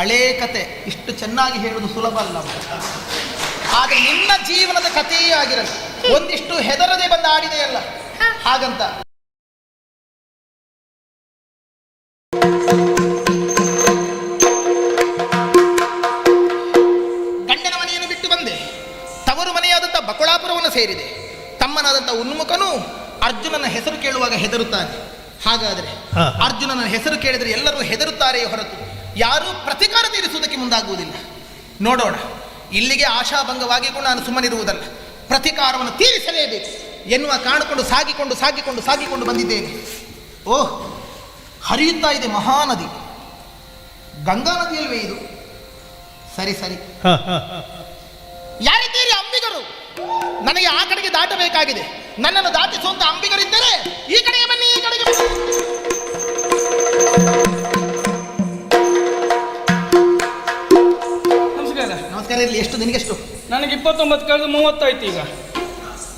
ಹಳೇ ಕತೆ ಇಷ್ಟು ಚೆನ್ನಾಗಿ ಹೇಳುವುದು ಸುಲಭ ಅಲ್ಲ ಆದ್ರೆ ನಿನ್ನ ಜೀವನದ ಕಥೆಯೇ ಆಗಿರಲಿ ಒಂದಿಷ್ಟು ಹೆದರದೆ ಬಂದ ಆಡಿದೆಯಲ್ಲ ಹಾಗಂತ. ಗಂಡನ ಮನೆಯನ್ನು ಬಿಟ್ಟು ಬಂದೆ. ತವರು ಮನೆಯಾದಂಥ ಬಕುಳಾಪುರವನ್ನು ಸೇರಿದೆ. ತಮ್ಮನಾದಂಥ ಉನ್ಮುಖನು ಅರ್ಜುನನ ಹೆಸರು ಕೇಳುವಾಗ ಹೆದರುತ್ತಾನೆ. ಹಾಗಾದರೆ ಅರ್ಜುನನ ಹೆಸರು ಕೇಳಿದರೆ ಎಲ್ಲರೂ ಹೆದರುತ್ತಾರೆಯೇ ಹೊರತು. ಯಾರೂ ಪ್ರತಿಕಾರ ತೀರಿಸುವುದಕ್ಕೆ ಮುಂದಾಗುವುದಿಲ್ಲ. ನೋಡೋಣ. ಇಲ್ಲಿಗೆ ಆಶಾಭಂಗವಾಗಿಗೂ ನಾನು ಸುಮ್ಮನಿರುವುದಲ್ಲ. ಪ್ರತಿಕಾರವನ್ನು ತೀರಿಸಲೇಬೇಕು. ಎನ್ನುವ ಕಾಣಿಕೊಂಡು ಸಾಗಿಕೊಂಡು ಸಾಗಿಕೊಂಡು ಸಾಗಿಕೊಂಡು ಬಂದಿದ್ದೇನೆ. ಓಹ್ ಹರಿಯುತ್ತಾ ಇದೆ ಮಹಾನದಿ. ಗಂಗಾ ನದಿಯಲ್ವೇ ಇದು? ಸರಿ ಸರಿ. ಯಾರಿದ್ದೀರಿ ಅಂಬಿಗರು ನನಗೆ ಆ ಕಡೆಗೆ ದಾಟಬೇಕಾಗಿದೆ. ನನ್ನನ್ನು ದಾಟಿಸುವಂತ ಅಂಬಿಗರಿದ್ದರೆ ಈ ಕಡೆಗೆ ಬನ್ನಿ ಈ ಕಡೆಗೆ ಬನ್ನಿ. ಇರಲಿ ಎಷ್ಟು ನಿನಗೆಷ್ಟು? ನನಗೆ ಇಪ್ಪತ್ತೊಂಬತ್ತು ಕಳೆದು ಮೂವತ್ತಾಯ್ತು ಈಗ.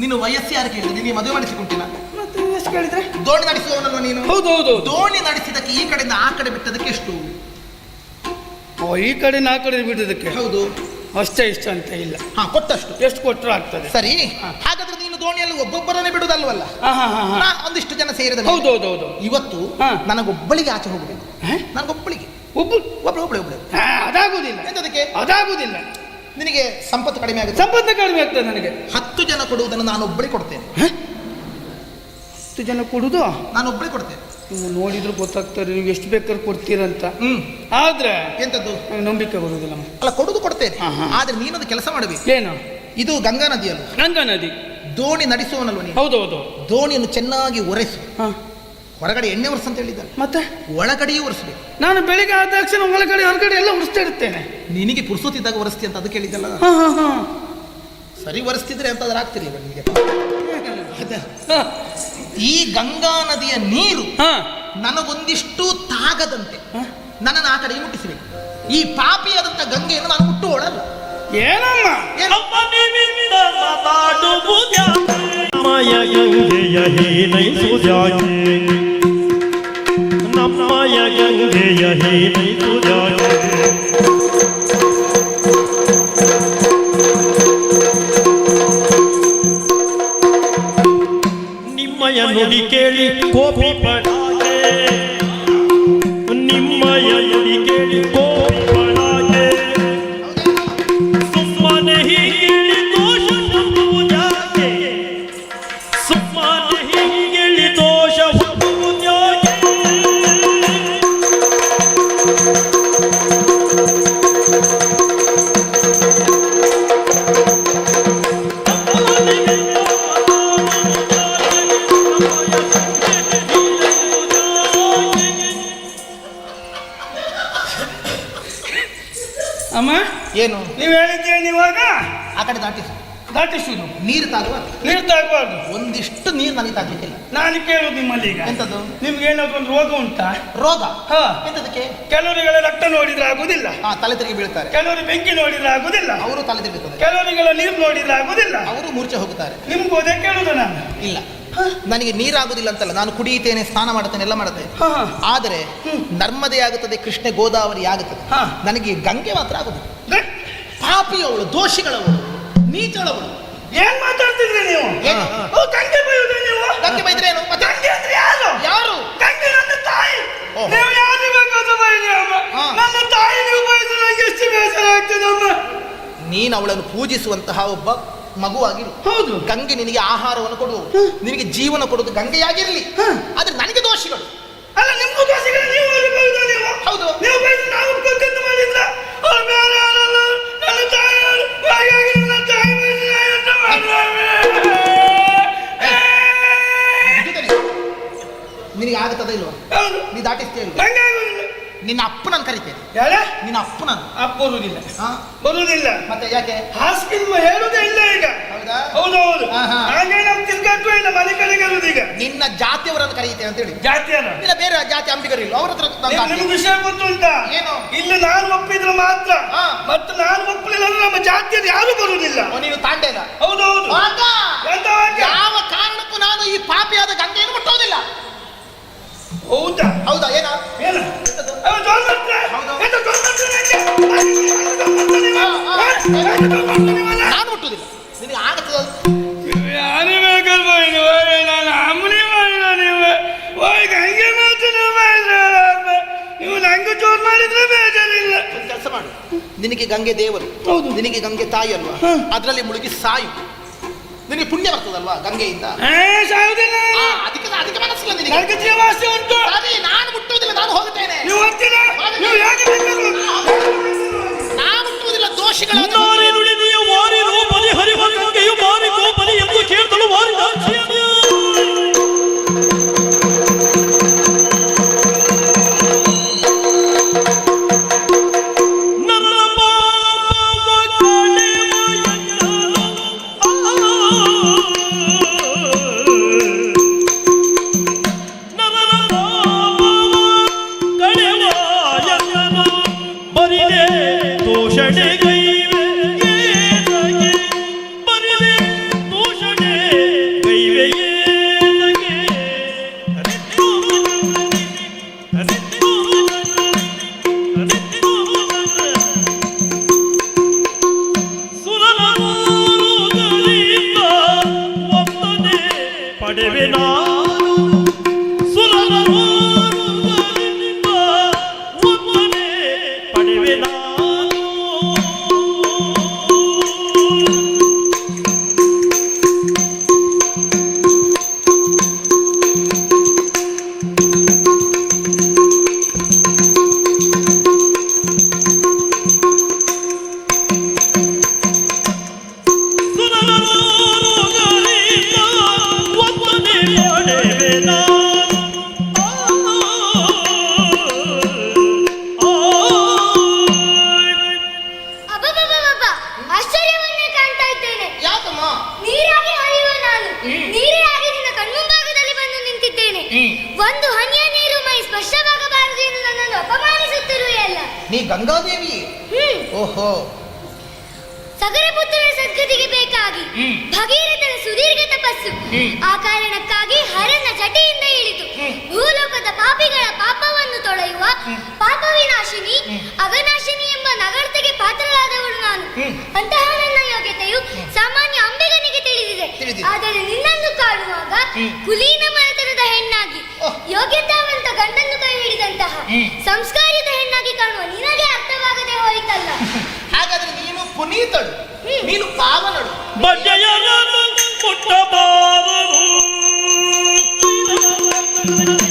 ನೀನು ವಯಸ್ಸು ಯಾರು ಕೇಳಿದ್ರೆ ನಿನಗೆ ಮದುವೆ ಮಾಡಿಸಿಕೊಟ್ಟಿಲ್ಲ ಮತ್ತೆ ಎಷ್ಟು ಕೇಳಿದ್ರೆ? ದೋಣಿ ನಡೆಸುವವನಲ್ವ ನೀನು? ಹೌದು ಹೌದು ದೋಣಿ ನಡೆಸಿದಕ್ಕೆ ಈ ಕಡೆಯಿಂದ ಆ ಕಡೆ ಬಿಟ್ಟದಕ್ಕೆ ಎಷ್ಟು? ಓ ಈ ಕಡೆ ಆ ಕಡೆ ಬಿಟ್ಟದಕ್ಕೆ? ಹೌದು. ಅಷ್ಟೇ ಇಷ್ಟ ಅಂತ ಇಲ್ಲ. ಹಾ ಕೊಟ್ಟಷ್ಟು. ಎಷ್ಟು ಕೊಟ್ಟರು ಆಗ್ತದೆ. ಸರಿ. ಹಾಗಾದ್ರೆ ನೀನು ದೋಣಿಯಲ್ಲಿ ಒಬ್ಬೊಬ್ಬರನ್ನೇ ಬಿಡುದಲ್ವಲ್ಲ? ನಾ ಒಂದಿಷ್ಟು ಜನ ಸೇರಿದ ಹೌದು ಹೌದು ಹೌದು. ಇವತ್ತು ಹಾ. ನನಗೊಬ್ಬಳಿಗೆ ಆಚೆ ಹೋಗಬೇಕು? ನನಗೊಬ್ಬಳಿಗೆ. ಒಬ್ಬ ಒಬ್ಬಳು ಒಬ್ಬಳು ಒಬ್ಬಳು ಹಾ, ಅದಾಗುದಿಲ್ಲ. ಎಂತದಕ್ಕೆ? ಅದಾಗುದಿಲ್ಲ. ನಿನಗೆ ಸಂಪತ್ತು ಕಡಿಮೆ ಆಗುತ್ತೆ. ಸಂಪತ್ತು ಕಡಿಮೆ ಆಗ್ತದೆ ನನಗೆ. ಹತ್ತು ಜನ ಕೊಡುವುದನ್ನು ನಾನು ಒಬ್ಬಳಿಗೆ ಕೊಡ್ತೇನೆ. ಹತ್ತು ಜನ ಕೊಡುದು ನಾನು ಒಬ್ಬಳಿಗೆ ಕೊಡ್ತೇನೆ. ನೀವು ನೋಡಿದ್ರು ಗೊತ್ತಾಗ್ತಾರೆ ನೀವು ಎಷ್ಟು ಬೇಕಾದ್ರೆ ಕೊಡ್ತೀರಂತ. ಹ್ಮ್. ಆದ್ರೆ ಎಂತದ್ದು? ನಂಬಿಕೆ ಬರುವುದಿಲ್ಲ. ಅಲ್ಲ ಕೊಡುದು ಕೊಡ್ತೇನೆ. ಆದ್ರೆ ನೀನೊಂದು ಕೆಲಸ ಮಾಡಬೇಕು. ಏನು? ಇದು ಗಂಗಾ ನದಿಯಲ್ಲ ಗಂಗಾ ನದಿ. ದೋಣಿ ನಡೆಸುವನಲ್ವ ನೀನು? ಹೌದು ಹೌದು ದೋಣಿಯನ್ನು ಚೆನ್ನಾಗಿ ಒರೆಸು. ಹಾ. ಹೊರಗಡೆ ಎಣ್ಣೆ ಒರೆಸ್ ಅಂತ ಹೇಳಿದ್ದಾನೆ. ಮತ್ತೆ? ಒಳಗಡೆಯೂ ಒರೆಸ್ಬೇಕು. ನಾನು ಬೆಳಿಗ್ಗೆ ಆದ ತಕ್ಷಣ ಒಳಗಡೆ ಹೊರಗಡೆ ಎಲ್ಲ ಒರೆಸ್ತಾ ಇರ್ತೇನೆ ನಿನಗೆ ಪುರ್ಸೋತಿದ್ದಾಗ ಒರೆಸ್ತಿ ಅಂತ ಅದಕ್ಕೆ ಕೇಳಿದ್ದಲ್ಲ ಹಾ ಹಾ ಹಾ. ಸರಿ ಒರೆಸ್ತಿದ್ರೆ ಅಂತಂದ್ರೆ ಆಗ್ತಿರ್ಲಿಲ್ಲ ನಿಮಗೆ. ಈ ಗಂಗಾ ನದಿಯ ನೀರು ಹಾ. ನನಗೊಂದಿಷ್ಟು ತಾಗದಂತೆ? ನನ್ನನ್ನು ಆ ಕಡೆಗೆ ಮುಟ್ಟಿಸಬೇಕು. ಈ ಪಾಪಿಯಾದಂಥ ಗಂಗೆಯನ್ನು ನಾನು ಮುಟ್ಟುವಳಲ್ಲ ಏನಮ್ಮ? ಏನು? ಗಂಗೆಯ ಒಂದು ರೋಗ ಉಂಟಾ? ರೋಗ? ಹಾ. ಎಂತದಕ್ಕೆ? ಕೆಲವರಿಗೆಲ್ಲ ರಕ್ತ ನೋಡಿದ್ರೆ ಆಗುದಿಲ್ಲ. ಹಾ ತಲೆ ತಿರುಗಿ ಬೀಳ್ತಾರೆ ಕೆಲವರು ಬೆಂಕಿ ನೋಡಿದ್ರೆ ಆಗುದಿಲ್ಲ. ಅವರು ತಲೆ ತಿರುಗುತ್ತದೆ ಕೆಲವರಿಗೆಲ್ಲ ನೀರು ನೋಡಿದ್ರೆ ಆಗುದಿಲ್ಲ. ಅವರು ಮೂರ್ಛೆ ಹೋಗುತ್ತಾರೆ. ನಿಮ್ಗೆ ಅದೇ ಕೇಳುದು ನಾನು. ಇಲ್ಲ. ನನಗೆ ನೀರಾಗುದಿಲ್ಲ ಅಂತಲ್ಲ ನಾನು ಕುಡಿಯುತ್ತೇನೆ ಸ್ನಾನ ಮಾಡುತ್ತೇನೆ ಎಲ್ಲ ಮಾಡುತ್ತೇನೆ. ಆದರೆ ನರ್ಮದೆ ಆಗುತ್ತದೆ ಕೃಷ್ಣ ಗೋದಾವರಿ ಆಗುತ್ತದೆ. ಹಾ. ನನಗೆ ಗಂಗೆ ಮಾತ್ರ ಆಗುದಿಲ್ಲ. ಗಟ್. ಪಾಪಿಯವಳು ದೋಷಿಗಳವಳು ನೀಚಳವಳು. ಏನ್ ಮಾತಾಡ್ತಿದ್ರಿ ನೀವು? ಓ, ಗಂಗೆ ಬೈಯುವುದಾ ನೀವು? ಗಂಗೆ ಬೈದ್ರೆ ಏನು? ಮತ್ತೆ? ಅಂದ್ರೆ ಯಾರು? ಯಾರು? ಗಂಗೆ ನನ್ನ ತಾಯಿ. ನೀವು ಯಾರು ಬೇಕಾದ್ರೂ ಬೈದ್ರಿ ಅಮ್ಮ? ನನ್ನ ತಾಯಿ ನೀವು ಬೈದ್ರೆ ನಂಗೆ ಎಷ್ಟು ಬೇಸರ ಆಗ್ತದೆ ಅಮ್ಮ? ನೀನು ಅವಳನ್ನು ಪೂಜಿಸುವಂತಹ ಒಬ್ಬ ಮಗುವಾಗಿರು ಹೌದು. ಗಂಗೆ ನಿನಗೆ ಆಹಾರವನ್ನು ಕೊಡುವ ನಿನಗೆ ಜೀವನ ಕೊಡುವುದು ಗಂಗೆಯಾಗಿರಲಿ. ಆದ್ರೆ ನನಗೆ ದೋಷಿಗಳು. ಅಲ್ಲ ನಿಮ್ಗೂ ದೋಷಿಗಳು ನೀವು ನೀವು? ಹೌದು. ನೀವು ಬೈದ್ರೆ ನಾವು ಮಾಡಿದ್ರೆ ಮಾಡಿದ್ರ? ಅವ್ರು ಬೇರೆ ಯಾರಲ್ಲ? ನನ್ನ ತಾಯಿ? ಹಾಗಾಗಿ ನಿನಗೆ ಆಗುತ್ತದ ಇಲ್ವಾ ನೀ ದಾಟಿಸ್ತೀಯ ಇಲ್ವಾ ನಿನ್ನ ಅಪ್ಪನನ್ನು ಕರಿತೇನೆ. ನಿನ್ನ ಅಪ್ಪನ ಅಪ್ಪ ಬರುವುದಿಲ್ಲ ಹಾ? ಬರುವುದಿಲ್ಲ ಮತ್ತೆ ಯಾಕೆ? ಹಾಸ್ಪಿಟಲ್ ಹೇಳುದೇ ಇಲ್ಲ ಈಗ. ಹೌದಾ? ಹೌದು ಹೌದು ಹಾ, ಹಾ. ಹಾಗೆ ನಮ್ ತಿರ್ಗಾಟು ಇಲ್ಲ ಮನೆ ಕಡೆಗೆ ಇರುವುದು ಈಗ. ನಿನ್ನ ಜಾತಿಯವರನ್ನು ಕರೀತೇನೆ ಅಂತ ಹೇಳಿ. ಜಾತಿಯನ್ನ ನಿನ್ನ ಬೇರೆ ಜಾತಿ ಅಂಬಿಗರು ಇಲ್ಲ ಅವ್ರ ಹತ್ರ ನಾನು ನಿಮ್- ದಾಟಿ- ನಿಮ್ಗೆ ವಿಷಯ ಗೊತ್ತುಂಟಾ? ಏನು? ಇಲ್ಲಿ ನಾನು ಒಪ್ಪಿದ್ರು ಮಾತ್ರ. ಹಾ. ಮತ್ತು ನಾನು ಒಪ್ಪಲಿಲ್ಲ ಅಂದ್ರೆ ನಮ್ಮ ಜಾತಿಯಲ್ಲಿ ಯಾರು ಬರುವುದಿಲ್ಲ ಓ, ನೀನು ತಾಂಡೇಲ ಹೌದು ಹೌದು ಆಗ ಎಂತ ವಾಕ್ಯ? ಯಾವ ಕಾರಣಕ್ಕೂ ನಾನು ಈ ಪಾಪಿಯಾದ ಗಂಗೆಯನ್ನು ಮುಟ್ಟೋದಿಲ್ಲ ಹೌದಾ? ಹೌದಾ? ಏನ? ಏನ? ನಾನು ನಿನಗೆ ಆಗತ್ತದ ಮಾಡು. ನಿನಗೆ ಗಂಗೆ ದೇವರು. ಹೌದು. ನಿನಗೆ ಗಂಗೆ ತಾಯಿ ಅಲ್ವಾ? ಅದರಲ್ಲಿ ಮುಳುಗಿ ಸಾಯು ನಿನಗೆ ಪುಣ್ಯ ಬರ್ತದಲ್ವಾ ಗಂಗೆಯಿಂದ? ಆ, ಅದಕ್ಕೆ ಅದಕ್ಕೆ ಮನಸ್ಸಿಲ್ಲ ನಿನಗೆ. ನನಗೆ ಉಂಟು! ಸರಿ ನಾನು ಮುಟ್ಟುವುದಿಲ್ಲ ನಾನು ಹೋಗುತ್ತೇನೆ. ನೀವು ಹೋಗ್ತೀರಾ? ನೀವು ಯಾಕೆ ಬೇಕಾದ್ರು ನಾನು ಮುಟ್ಟುವುದಿಲ್ಲ ದೋಷಿಗಳ ನಾರಿ ನುಡಿದೆಯ ವಾರಿ ರೂಪದಿ ಹರಿವ ಗಂಗೆಯು ಮಾರಿ ಗೋಪದಿ ಎಂದು ಕೇಳ್ತಲು ವಾರಿ ಗಂಗಾದೇವಿ. ಓಹೋ. ಸಗರ ಪುತ್ರನ ಸದ್ಗತಿಗೆ ಬೇಕಾಗಿ ಭಗೀರಥನ ಸುದೀರ್ಘ ತಪಸ್ಸು. ಆ ಕಾರಣಕ್ಕಾಗಿ ಹರನ ಜಟೆಯಿಂದ ಇಳಿದು ಭೂಲೋಕದ ಪಾಪಿಗಳ ಪಾಪವನ್ನು ತೊಳೆಯುವ ಪಾಪವಿನಾಶಿನಿ ಅಗನಾಶಿನಿ ಎಂಬ ನಗರತೆಗೆ ಪಾತ್ರರಾದವಳು ನಾನು. ಅಂತಹ ನನ್ನ ಯೋಗ್ಯತೆಯು ಸಾಮಾನ್ಯ ಅಂಬೆಗನಿಗೆ ತಿಳಿದಿದೆ. ಆದರೆ ನಿನ್ನನ್ನು ಕಾಡುವಾಗ ಕುಲೀನ ಮರತನದ ಹೆಣ್ಣಾಗಿ. ಯೋಗ್ಯತಾವಂತ ಗಂಡನ್ನು ಕೈ ಹಿಡಿದಂತಹ ಹೆಣ್ಣಾಗಿ ಕಾಣುವ ನಿನಗೆ ಅರ್ಥವಾಗದೆ ಹೋಯಿತಲ್ಲ. ಹಾಗಾದ್ರೆ ನೀನು ಪುನೀತಳು ನೀನು ಪಾವನಳು. ಬಡ್ಡೆಯರನ್ನು ಮುಟ್ಟಬಾರದು ಬಡ್ಡೆಯರನ್ನು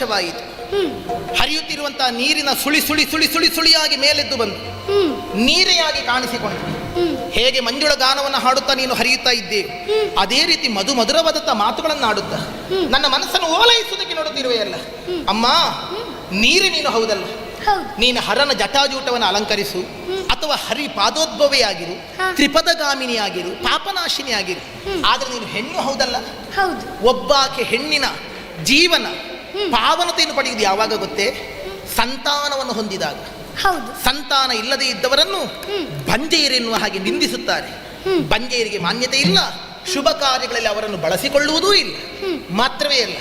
ಸಂತೋಷವಾಯಿತು. ಹರಿಯುತ್ತಿರುವಂತಹ ನೀರಿನ ಸುಳಿ ಸುಳಿ ಸುಳಿ ಸುಳಿ ಸುಳಿಯಾಗಿ ಮೇಲೆದ್ದು ಬಂದು ನೀರೆಯಾಗಿ ಕಾಣಿಸಿಕೊಂಡು ಹೇಗೆ ಮಂಜುಳ ಗಾನವನ್ನು ಹಾಡುತ್ತಾ ನೀನು ಹರಿಯುತ್ತಾ ಇದ್ದೆ? ಅದೇ ರೀತಿ ಮಧು ಮಧುರವಾದಂಥ ಮಾತುಗಳನ್ನು ಆಡುತ್ತಾ ನನ್ನ ಮನಸ್ಸನ್ನು ಓಲೈಸುವುದಕ್ಕೆ ನೋಡುತ್ತಿರುವೆಯಲ್ಲ ಅಮ್ಮ ನೀರು ನೀನು ಹೌದಲ್ಲ. ಹೌದು. ನೀನು ಹರನ ಜಟಾಜೂಟವನ್ನು ಅಲಂಕರಿಸು. ಅಥವಾ ಹರಿ ಪಾದೋದ್ಭವಿಯಾಗಿರು ಆಗಿರು ಪಾಪನಾಶಿನಿಯಾಗಿರು ತ್ರಿಪದಗಾಮಿನಿ ಆಗಿರು ಪಾಪನಾಶಿನಿ ಆಗಿರು. ಆದ್ರೆ ನೀನು ಹೆಣ್ಣು ಹೌದಲ್ಲ? ಹೌದು. ಒಬ್ಬಾಕೆ ಹೆಣ್ಣಿನ ಜೀವನ ಪಾವನತೆಯನ್ನು ಪಡೆಯುವುದು ಯಾವಾಗ ಗೊತ್ತೇ? ಸಂತಾನವನ್ನು ಹೊಂದಿದಾಗ. ಹೌದು. ಸಂತಾನ ಇಲ್ಲದೆ ಇದ್ದವರನ್ನು ಬಂಜೆಯರೆನ್ನುವ ಹಾಗೆ ನಿಂದಿಸುತ್ತಾರೆ. ಬಂಜೆಯರಿಗೆ ಮಾನ್ಯತೆ ಇಲ್ಲ. ಶುಭ ಕಾರ್ಯಗಳಲ್ಲಿ ಅವರನ್ನು ಬಳಸಿಕೊಳ್ಳುವುದೂ ಇಲ್ಲ. ಮಾತ್ರವೇ ಅಲ್ಲ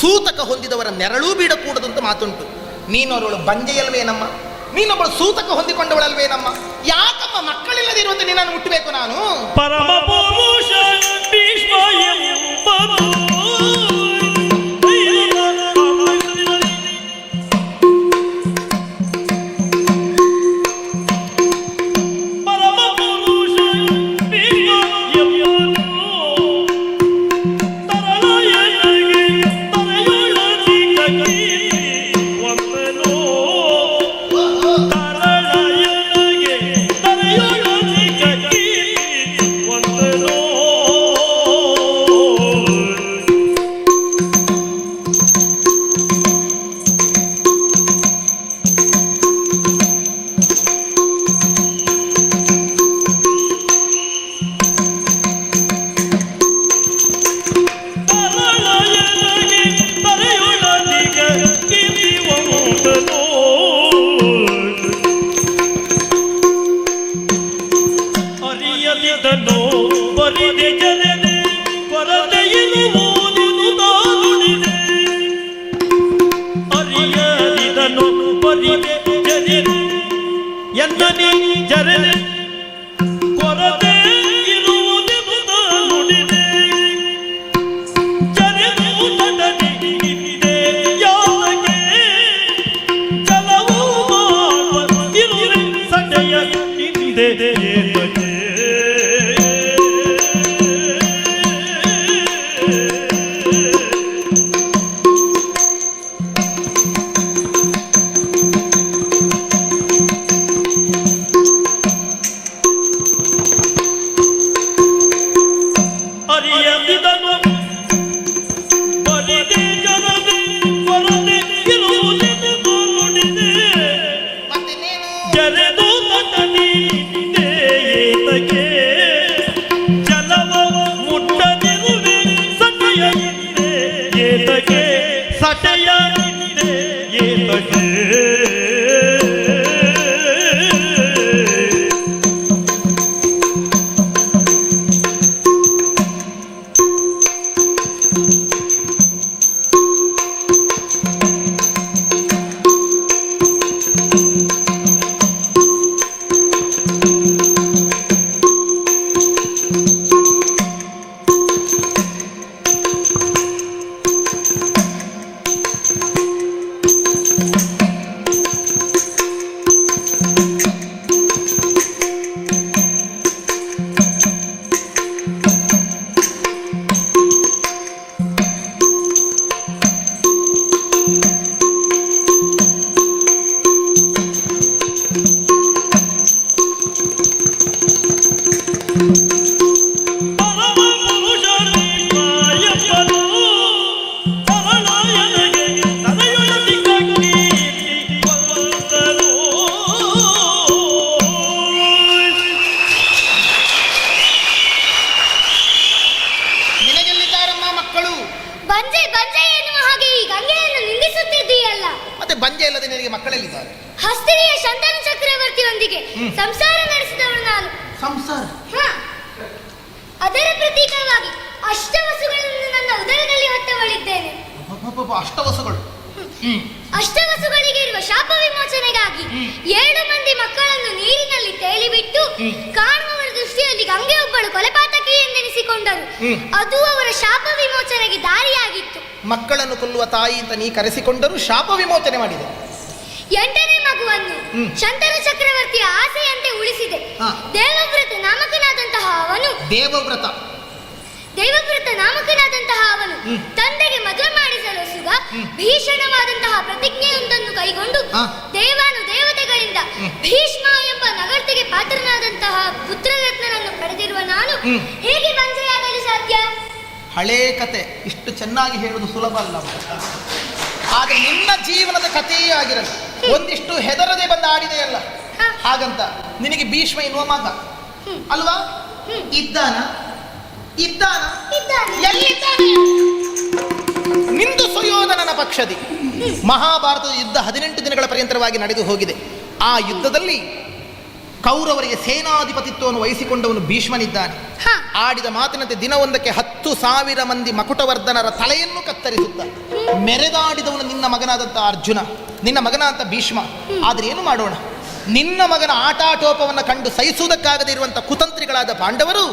ಸೂತಕ ಹೊಂದಿದವರ ನೆರಳೂ ಬೀಡಕೂಡದಂತ ಮಾತುಂಟು. ನೀನು ಅವರವಳು ಬಂಜೆಯಲ್ವೇನಮ್ಮ? ನೀನೊಬ್ಬಳು ಸೂತಕ ಹೊಂದಿಕೊಂಡವಳಲ್ವೇನಮ್ಮ? ಯಾಕಮ್ಮ ಮಕ್ಕಳಿಲ್ಲದಿರುವಂತೆ ನಿನ್ನನ್ನು ಮುಟ್ಟಬೇಕು ನಾನು? Anthony Jarrell ಸಂಸಾರ ನಾನು. ಸಂಸಾರ. ಅದರ ಪ್ರತೀಕವಾಗಿ ಅಷ್ಟವಸುಗಳನ್ನು ನನ್ನ ಉದರದಲ್ಲಿ ಹೊತ್ತವಳಿದ್ದೇನೆ. ಅಷ್ಟವಸುಗಳು. ಅಷ್ಟವಸುಗಳಿಗೆ ಇರುವ ಶಾಪ ವಿಮೋಚನೆಗಾಗಿ ಏಳು ಮಂದಿ ಮಕ್ಕಳನ್ನು ನೀರಿನಲ್ಲಿ ತೇಲಿಬಿಟ್ಟು ಕಾಣುವವರ ದೃಷ್ಟಿಯಲ್ಲಿ ಗಂಗೆ ಒಬ್ಬಳು ಕೊಲೆಪಾತಕಿ ಎಂದೆನಿಸಿಕೊಂಡರು. ಅದು ಅವರ ಶಾಪ ವಿಮೋಚನೆಗೆ ದಾರಿಯಾಗಿತ್ತು. ಮಕ್ಕಳನ್ನು ಕೊಲ್ಲುವ ತಾಯಿ ಅಂತ ನೀ ಕರೆಸಿಕೊಂಡರೂ ಶಾಪ ವಿಮೋಚನೆ ಮಾಡಿದೆ. ಎಂಟನೇ ಶಂತನು ಚಕ್ರವರ್ತಿಯ ಆಸೆಯಂತೆ ಉಳಿಸಿದೆ. ದೇವವ್ರತ ನಾಮಕನಾದಂತಹ ಅವನು. ದೇವವ್ರತ. ದೇವವ್ರತ ನಾಮಕನಾದಂತಹ ಅವನು. ತಂದೆಗೆ ಮದುವೆ ಮಾಡಿಸಲು ಸುಗ ಭೀಷಣವಾದಂತಹ ಪ್ರತಿಜ್ಞೆಯೊಂದನ್ನು ಕೈಗೊಂಡು ದೇವಾನು ದೇವತೆಗಳಿಂದ ಭೀಷ್ಮ ಎಂಬ ನಗರ್ತಿಗೆ ಪಾತ್ರನಾದಂತಹ ಪುತ್ರರತ್ನನನ್ನು ಪಡೆದಿರುವ ನಾನು. ಹೇಗೆ ವಂಚೆಯಾಗಲು ಸಾಧ್ಯ? ಹಳೇ ಕತೆ. ಇಷ್ಟು ಚೆನ್ನಾಗಿ ಹೇಳುವುದು ಸುಲಭ ಅಲ್ಲ ಆದ್ರೆ ನಿಮ್ಮ ಜೀವನದ ಕಥೆಯೇ ಆಗಿರಲ್ಲ ಒಂದಿಷ್ಟು ಹೆದರದೆ ಬಂದು ಆಡಿದೆಯಲ್ಲ. ಹಾಗಂತ ನಿನಗೆ ಭೀಷ್ಮ ಎನ್ನುವ ಮಗ ಅಲ್ವಾ? ಇದ್ದಾನ? ಇದ್ದಾನ? ಇದ್ದಾನೆ. ಎಲ್ಲಿದ್ದಾನೆ? ನಿಂದು ಸುಯೋಧನನ ಪಕ್ಷದಿ. ಮಹಾಭಾರತದ ಯುದ್ಧ ಹದಿನೆಂಟು ದಿನಗಳ ಪರ್ಯಂತರವಾಗಿ ನಡೆದು ಹೋಗಿದೆ. ಆ ಯುದ್ಧದಲ್ಲಿ ಕೌರವರಿಗೆ ಸೇನಾಧಿಪತಿತ್ವವನ್ನು ವಹಿಸಿಕೊಂಡವನು ಭೀಷ್ಮನಿದ್ದಾನೆ. ಆಡಿದ ಮಾತಿನಂತೆ ದಿನವೊಂದಕ್ಕೆ ಹತ್ತು ಸಾವಿರ ಮಂದಿ ಮಕುಟವರ್ಧನರ ತಲೆಯನ್ನು ಕತ್ತರಿಸುತ್ತ ಮೆರೆದಾಡಿದವನು ನಿನ್ನ ಮಗನಾದಂಥ ಅರ್ಜುನ ನಿನ್ನ ಮಗನಾದಂಥ ಭೀಷ್ಮ. ಆದರೆ ಏನು ಮಾಡೋಣ? ನಿನ್ನ ಮಗನ ಆಟಾಟೋಪವನ್ನು ಕಂಡು ಸಹಿಸುವುದಕ್ಕಾಗದೇ ಇರುವಂಥ ಕುತಂತ್ರಿಗಳಾದ ಪಾಂಡವರು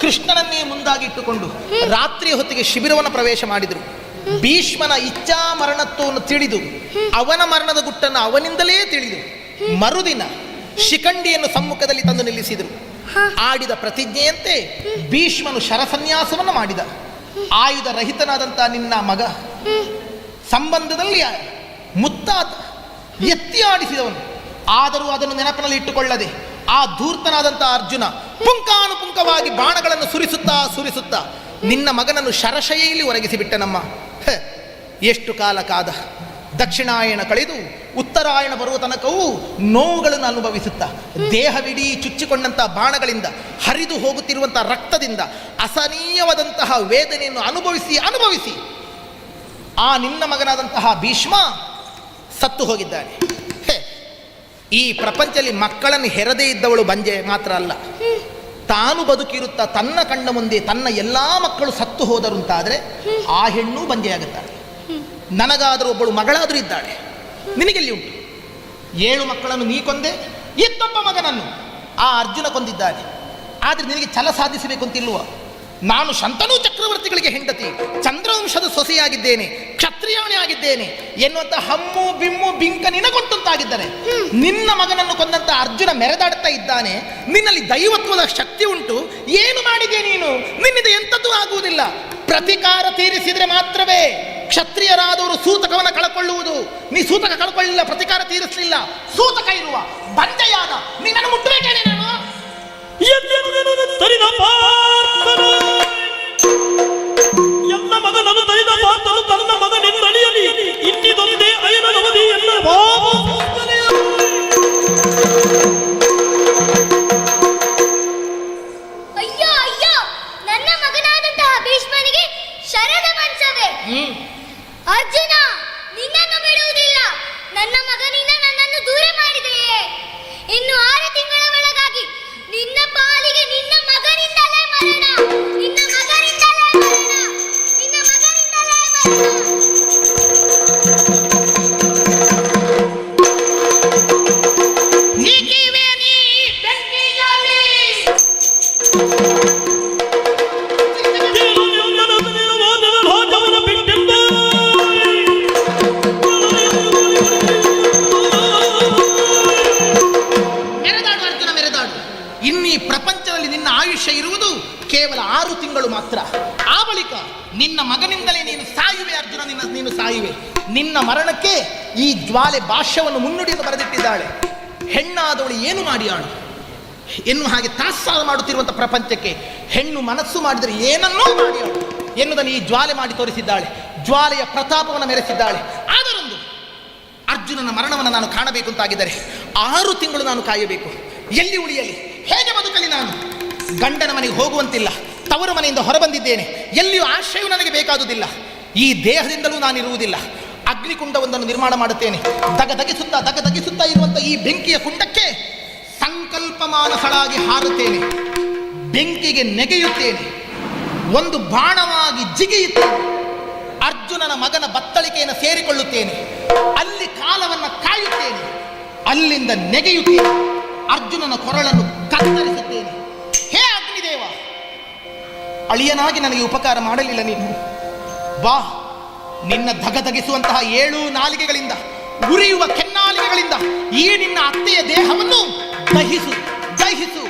ಕೃಷ್ಣನನ್ನೇ ಮುಂದಾಗಿಟ್ಟುಕೊಂಡು ರಾತ್ರಿ ಹೊತ್ತಿಗೆ ಶಿಬಿರವನ್ನು ಪ್ರವೇಶ ಮಾಡಿದರು. ಭೀಷ್ಮನ ಇಚ್ಛಾ ಮರಣತ್ವವನ್ನು ತಿಳಿದು ಅವನ ಮರಣದ ಗುಟ್ಟನ್ನು ಅವನಿಂದಲೇ ತಿಳಿದು ಮರುದಿನ ಶಿಖಂಡಿಯನ್ನು ಸಮ್ಮುಖದಲ್ಲಿ ತಂದು ನಿಲ್ಲಿಸಿದರು. ಆಡಿದ ಪ್ರತಿಜ್ಞೆಯಂತೆ ಭೀಷ್ಮನು ಶರಸನ್ಯಾಸವನ್ನು ಮಾಡಿದ. ಆಯುಧ ರಹಿತನಾದಂಥ ನಿನ್ನ ಮಗ. ಸಂಬಂಧದಲ್ಲಿ ಮುತ್ತಾತ ಎತ್ತಿ ಆಡಿಸಿದವನು. ಆದರೂ ಅದನ್ನು ನೆನಪಿನಲ್ಲಿ ಇಟ್ಟುಕೊಳ್ಳದೆ ಆ ಧೂರ್ತನಾದಂಥ ಅರ್ಜುನ ಪುಂಕಾನುಪುಂಕವಾಗಿ ಬಾಣಗಳನ್ನು ಸುರಿಸುತ್ತಾ ಸುರಿಸುತ್ತಾ ನಿನ್ನ ಮಗನನ್ನು ಶರಶೈಲಿ ಒರಗಿಸಿ ಬಿಟ್ಟನಮ್ಮ ಹ, ಎಷ್ಟು ಕಾಲ ಕಾದ? ದಕ್ಷಿಣಾಯಣ ಕಳೆದು ಉತ್ತರಾಯಣ ಬರುವ ತನಕವೂ ನೋವುಗಳನ್ನು ಅನುಭವಿಸುತ್ತಾ ದೇಹವಿಡೀ ಚುಚ್ಚಿಕೊಂಡಂತಹ ಬಾಣಗಳಿಂದ ಹರಿದು ಹೋಗುತ್ತಿರುವಂತಹ ರಕ್ತದಿಂದ ಅಸಹನೀಯವಾದಂತಹ ವೇದನೆಯನ್ನು ಅನುಭವಿಸಿ ಅನುಭವಿಸಿ ಆ ನಿನ್ನ ಮಗನಾದಂತಹ ಭೀಷ್ಮ ಸತ್ತು ಹೋಗಿದ್ದಾನೆ. ಈ ಪ್ರಪಂಚದಲ್ಲಿ ಮಕ್ಕಳನ್ನು ಹೆರದೇ ಇದ್ದವಳು ಬಂಜೆ ಮಾತ್ರ ಅಲ್ಲ. ತಾನು ಬದುಕಿರುತ್ತಾ ತನ್ನ ಕಣ್ಣ ಮುಂದೆ ತನ್ನ ಎಲ್ಲ ಮಕ್ಕಳು ಸತ್ತು ಹೋದರು ಅಂತಾದರೆ ಆ ಹೆಣ್ಣು ಬಂಜೆಯಾಗುತ್ತಾಳೆ. ನನಗಾದರೂ ಒಬ್ಬಳು ಮಗಳಾದರೂ ಇದ್ದಾಳೆ. ನಿನಗೆಲ್ಲಿ ಉಂಟು? ಏಳು ಮಕ್ಕಳನ್ನು ನೀ ಕೊಂದೆ ಇತ್ತೊಬ್ಬ ಮಗನನ್ನು ಆ ಅರ್ಜುನ ಕೊಂದಿದ್ದಾನೆ. ಆದರೆ ನಿನಗೆ ಛಲ ಸಾಧಿಸಬೇಕು ಅಂತಿಲ್ವ? ನಾನು ಶಂತನು ಚಕ್ರವರ್ತಿಗಳಿಗೆ ಹೆಂಡತಿ ಚಂದ್ರವಂಶದ ಸೊಸೆಯಾಗಿದ್ದೇನೆ ಕ್ಷತ್ರಿಯಾಣಿ ಆಗಿದ್ದೇನೆ. ಎನ್ನುವಂಥ ಹಮ್ಮು ಬಿಮ್ಮು ಬಿಂಕ ನಿನಗೊಂಟಂತಾಗಿದ್ದಾರೆ ನಿನ್ನ ಮಗನನ್ನು ಕೊಂದಂತ ಅರ್ಜುನ ಮೆರೆದಾಡ್ತಾ ಇದ್ದಾನೆ. ನಿನ್ನಲ್ಲಿ ದೈವತ್ವದ ಶಕ್ತಿ ಉಂಟು. ಏನು ಮಾಡಿದೆ ನೀನು? ನಿನ್ನಿಂದ ಎಂಥದ್ದು ಆಗುವುದಿಲ್ಲ. ಪ್ರತಿಕಾರ ತೀರಿಸಿದರೆ ಮಾತ್ರವೇ ಕ್ಷತ್ರಿಯರಾದವರು ಸೂತಕವನ್ನು ಕಳ್ಕೊಳ್ಳುವುದು. ನೀ ಸೂತಕ ಕಳ್ಕೊಳ್ಳಿಲ್ಲ ಪ್ರತಿಕಾರ ತೀರಿಸಲಿಲ್ಲ. ಸೂತಕ ಇರುವ ಬಂಡೆಯಾದ ನಿನ್ನನ್ನು ಮುಟ್ಟಬೇಕೇನೆ ನಾನು? ಎಲ್ಲ ಮಗನನ್ನು ತರಿದ ಪಾತ್ರನು ತನ್ನ ಮಗನೆಂದಳಿಯಲಿ ಇನ್ನಿದೊಂದೇ ಅಯನವಧಿ ಎಲ್ಲ ಮರಣಕ್ಕೆ ಈ ಜ್ವಾಲೆ ಭಾಷ್ಯವನ್ನು ಮುನ್ನುಡಿಯನ್ನು ಬರೆದಿಟ್ಟಿದ್ದಾಳೆ. ಹೆಣ್ಣಾದವಳು ಏನು ಮಾಡಿಯಾಳು ಎನ್ನು ಹಾಗೆ ತಾತ್ಸಾರ ಮಾಡುತ್ತಿರುವಂಥ ಪ್ರಪಂಚಕ್ಕೆ ಹೆಣ್ಣು ಮನಸ್ಸು ಮಾಡಿದರೆ ಏನನ್ನೂ ಮಾಡಿಯಾಳು ಎನ್ನುವುದನ್ನು ಈ ಜ್ವಾಲೆ ಮಾಡಿ ತೋರಿಸಿದ್ದಾಳೆ. ಜ್ವಾಲೆಯ ಪ್ರತಾಪವನ್ನು ಮೆರೆಸಿದ್ದಾಳೆ. ಆದರೊಂದು ಅರ್ಜುನನ ಮರಣವನ್ನು ನಾನು ಕಾಣಬೇಕು ಅಂತಾಗಿದ್ದರೆ ಆರು ತಿಂಗಳು ನಾನು ಕಾಯಬೇಕು. ಎಲ್ಲಿ ಉಳಿಯಲಿ? ಹೇಗೆ ಬದುಕಲಿ ನಾನು? ಗಂಡನ ಮನೆಗೆ ಹೋಗುವಂತಿಲ್ಲ. ತವರು ಮನೆಯಿಂದ ಹೊರಬಂದಿದ್ದೇನೆ. ಎಲ್ಲಿಯೂ ಆಶ್ರಯವು ನನಗೆ ಬೇಕಾದುದಿಲ್ಲ. ಈ ದೇಹದಿಂದಲೂ ನಾನು ಇರುವುದಿಲ್ಲ ಅಗ್ನಿಕುಂಡವೊಂದನ್ನು ನಿರ್ಮಾಣ ಮಾಡುತ್ತೇನೆ. ದಗದಗಿಸುತ್ತಾ ದಗದಗಿಸುತ್ತಾ ಇರುವಂಥ ಈ ಬೆಂಕಿಯ ಕುಂಡಕ್ಕೆ ಸಂಕಲ್ಪ ಮಾನಸಳಾಗಿ ಹಾರುತ್ತೇನೆ. ಬೆಂಕಿಗೆ ನೆಗೆಯುತ್ತೇನೆ. ಒಂದು ಬಾಣವಾಗಿ ಜಿಗಿಯುತ್ತೇನೆ. ಅರ್ಜುನನ ಮಗನ ಬತ್ತಳಿಕೆಯನ್ನು ಸೇರಿಕೊಳ್ಳುತ್ತೇನೆ. ಅಲ್ಲಿ ಕಾಲವನ್ನು ಕಾಯುತ್ತೇನೆ. ಅಲ್ಲಿಂದ ನೆಗೆಯುತ್ತೇನೆ. ಅರ್ಜುನನ ಕೊರಳನ್ನು ಕತ್ತರಿಸುತ್ತೇನೆ. ಹೇ ಅಗ್ನಿದೇವ! ಅಳಿಯನಾಗಿ ನನಗೆ ಉಪಕಾರ ಮಾಡಲಿಲ್ಲ ನೀನು. ಬಾ. ನಿನ್ನ ಧಗಧಗಿಸುವಂತಹ ಏಳು ನಾಲಿಗೆಗಳಿಂದ ಉರಿಯುವ ಕೆನ್ನಾಲಿಗೆಗಳಿಂದ ಈ ನಿನ್ನ ಅತ್ತೆಯ ದೇಹವನ್ನು ದಹಿಸು ದಹಿಸು.